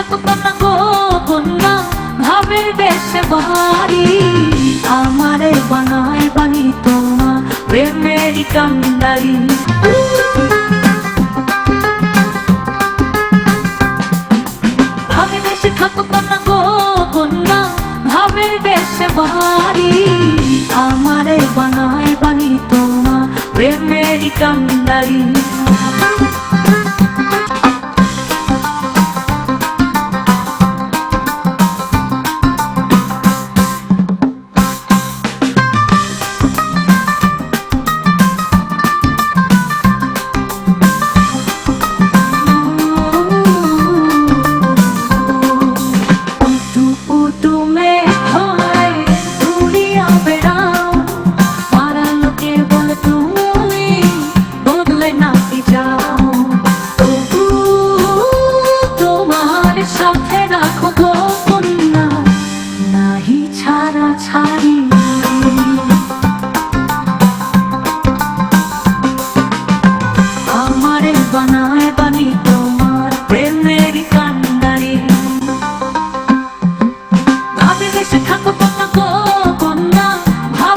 থাকতো না গো বন্যা ভাবের দেশে বাড়ি আমারে বানায় বাড়ি তোমার প্রেমের কান্দারি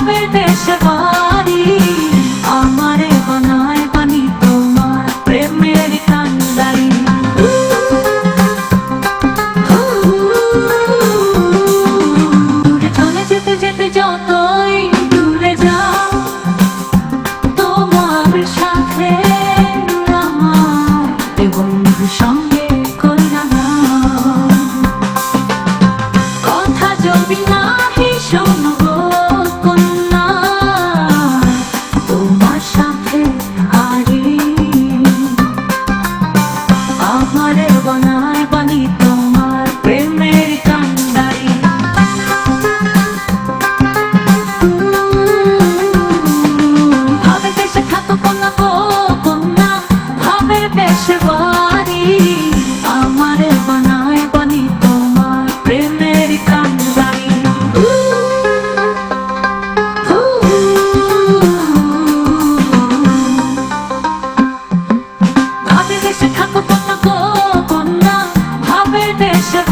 permission money should